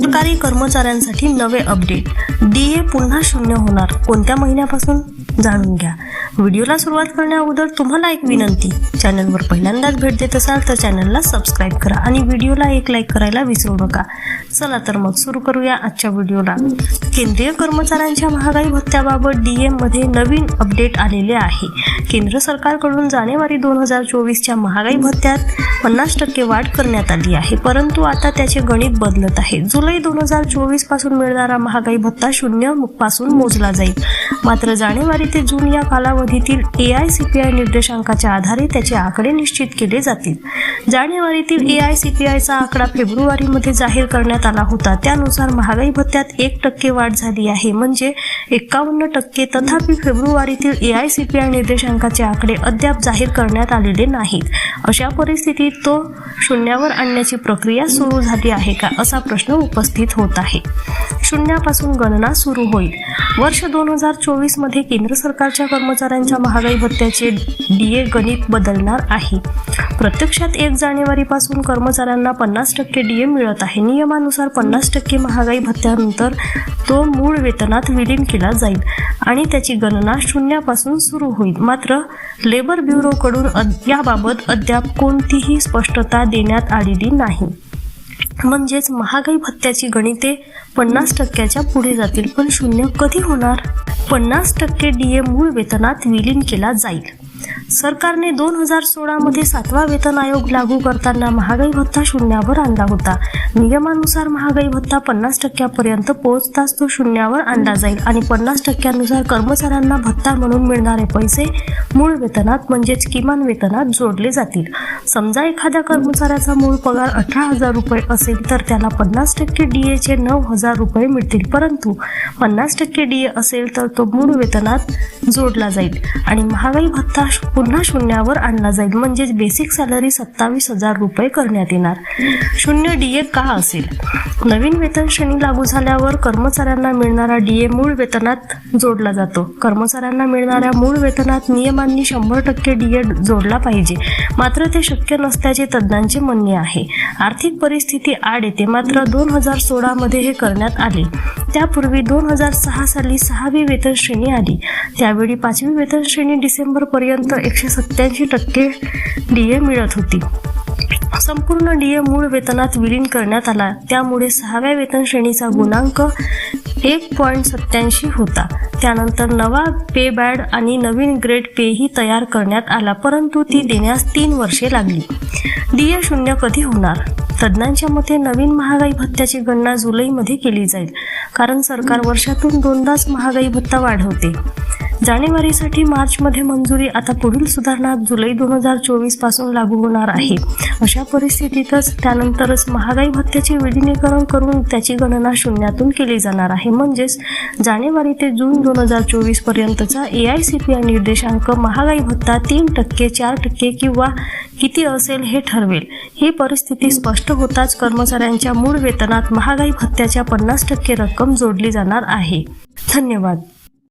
सरकारी कर्मचाऱ्यांसाठी नवे अपडेट. डी ए पुन्हा शून्य होणार. कोणत्या महिन्यापासून? जाणून घ्या. व्हिडिओला सुरुवात करण्या अगोदर तुम्हाला एक विनंती. चॅनलवर पहिल्यांदाच भेट देत असाल तर चॅनलला सबस्क्राईब करा आणि व्हिडिओला एक लाईक करायला विसरू नका. चला तर मग सुरू करूया आजच्या व्हिडिओला. केंद्रीय कर्मचाऱ्यांच्या महागाई भत्त्याबाबत डी मध्ये नवीन अपडेट आलेले आहे. केंद्र सरकारकडून जानेवारी दोन हजार चोवीसच्या महागाई भत्त्यात पन्नास टक्के वाढ करण्यात आली आहे. परंतु आता त्याचे गणित बदलत आहे. जुलै दोन हजार चोवीसपासून मिळणारा महागाई भत्ता शून्यपासून मोजला जाईल. मात्र जानेवारी ते जून या कालावधीतील A I C P I निर्देशांकाच्या आधारे त्याचे आकडे निश्चित केले जातील. जानेवारीतील ए आय सी पी आयचा आकडा फेब्रुवारीमध्ये जाहीर करण्यात आला होता. त्यानुसार महागाई भत्त्यात एक टक्के वाढ झाली आहे. म्हणजे एकावन्न टक्के. तथापि फेब्रुवारीतील A I C P I निर्देशांकाचे आकडे अद्याप जाहीर करण्यात आलेले नाहीत. अशा परिस्थितीत तो शून्यावर आणण्याची प्रक्रिया सुरू झाली आहे का असा प्रश्न उपस्थित होत आहे. शून्यापासून गणना सुरू होईल. वर्ष दोन हजार चोवीसमध्ये केंद्र सरकारच्या कर्मचाऱ्यांच्या महागाई भत्त्याचे डीए गणित बदलणार आहे. प्रत्यक्षात एक जानेवारीपासून कर्मचाऱ्यांना पन्नास टक्के डीए मिळत आहे. नियमानुसार पन्नास टक्के महागाई भत्त्यानंतर तो मूळ वेतनात विलीन केला जाईल आणि त्याची गणना शून्यापासून सुरू होईल. मात्र लेबर ब्युरोकडून याबाबत अद्याप कोणतीही स्पष्टता देण्यात आलेली नाही. म्हणजेच महागाई भत्त्याची गणिते पन्नास टक्क्याच्या पुढे जातील पण शून्य कधी होणार? पन्नास टक्के डीए मूळ वेतनात विलीन केला जाईल. सरकारने दोन हजार सोळामध्ये सातवा वेतन आयोग लागू करताना महागाई भत्ता शून्यावर आणला होता. नियमानुसार महागाई भत्ता पन्नास टक्क्यापर्यंत पोहोचताच तो शून्यावर आणला जाईल आणि पन्नास टक्क्यानुसार कर्मचाऱ्यांना भत्ता म्हणून मिळणारे पैसे मूळ वेतनात म्हणजेच किमान वेतनात जोडले जातील. समजा एखाद्या कर्मचाऱ्याचा मूळ पगार अठरा हजार रुपये असेल तर त्याला पन्नास टक्के डीएचे नऊ हजार रुपये मिळतील. परंतु पन्नास टक्के डीए असेल तर तो मूळ वेतनात जोडला जाईल आणि महागाई भत्ता श- पुन्हा शून्यावर आणला जाईल. म्हणजेच बेसिक सॅलरी सत्तावीस हजार रुपये करण्यात येणार. शून्य डीए का असेल? नवीन वेतन श्रेणी लागू झाल्यावर कर्मचाऱ्यांना मिळणारा डीए मूळ वेतनात जोडला जातो. कर्मचाऱ्यांना मिळणाऱ्या मूळ वेतनात नियमांनी शंभर टक्के डीए जोडला पाहिजे. मात्र ते शक्य नसल्याचे तज्ज्ञांचे म्हणणे आहे. आर्थिक परिस्थिती आड येते. मात्र दोन हजार सोळामध्ये हे करण्यात आले. त्यापूर्वी दोन हजार सहा साली सहावी वेतन श्रेणी आली. त्यावेळी पाचवी वेतन श्रेणी डिसेंबर पर्यंत एकशे सत्याऐंशी टक्के डीए मिळत होती. संपूर्ण डीए मूळ वेतनात विलीन करण्यात आला. त्यामुळे सहाव्या वेतन श्रेणीचा गुणांक एक पॉईंट सत्याऐंशी होता. त्यानंतर नवा पे बॅड आणि नवीन ग्रेड पे ही तयार करण्यात आला परंतु ती देण्यास तीन वर्षे लागली. डीए शून्य कधी होणार? तज्ज्ञांच्या मते नवीन महागाई भत्त्याची गणना जुलैमध्ये केली जाईल. कारण सरकार वर्षातून दोनदाच महागाई भत्ता वाढवते. जानेवारीसाठी मार्चमध्ये मंजुरी आता पुढील सुधारणा जुलै दोन हजार चोवीसपासून लागू होणार आहे. अशा परिस्थितीतच त्यानंतरच महागाई भत्त्याचे विलिनीकरण करून त्याची गणना शून्यातून केली जाणार आहे. म्हणजेच जानेवारी ते जून दोन हजार चोवीस पर्यंतचा A I C P I निर्देशांक महागाई भत्ता तीन टक्के चार टक्के किंवा किती असेल हे ठरवेल. ही परिस्थिती स्पष्ट होताच कर्मचाऱ्यांच्या मूळ वेतनात महागाई भत्त्याच्या पन्नास टक्के रक्कम जोडली जाणार आहे. धन्यवाद.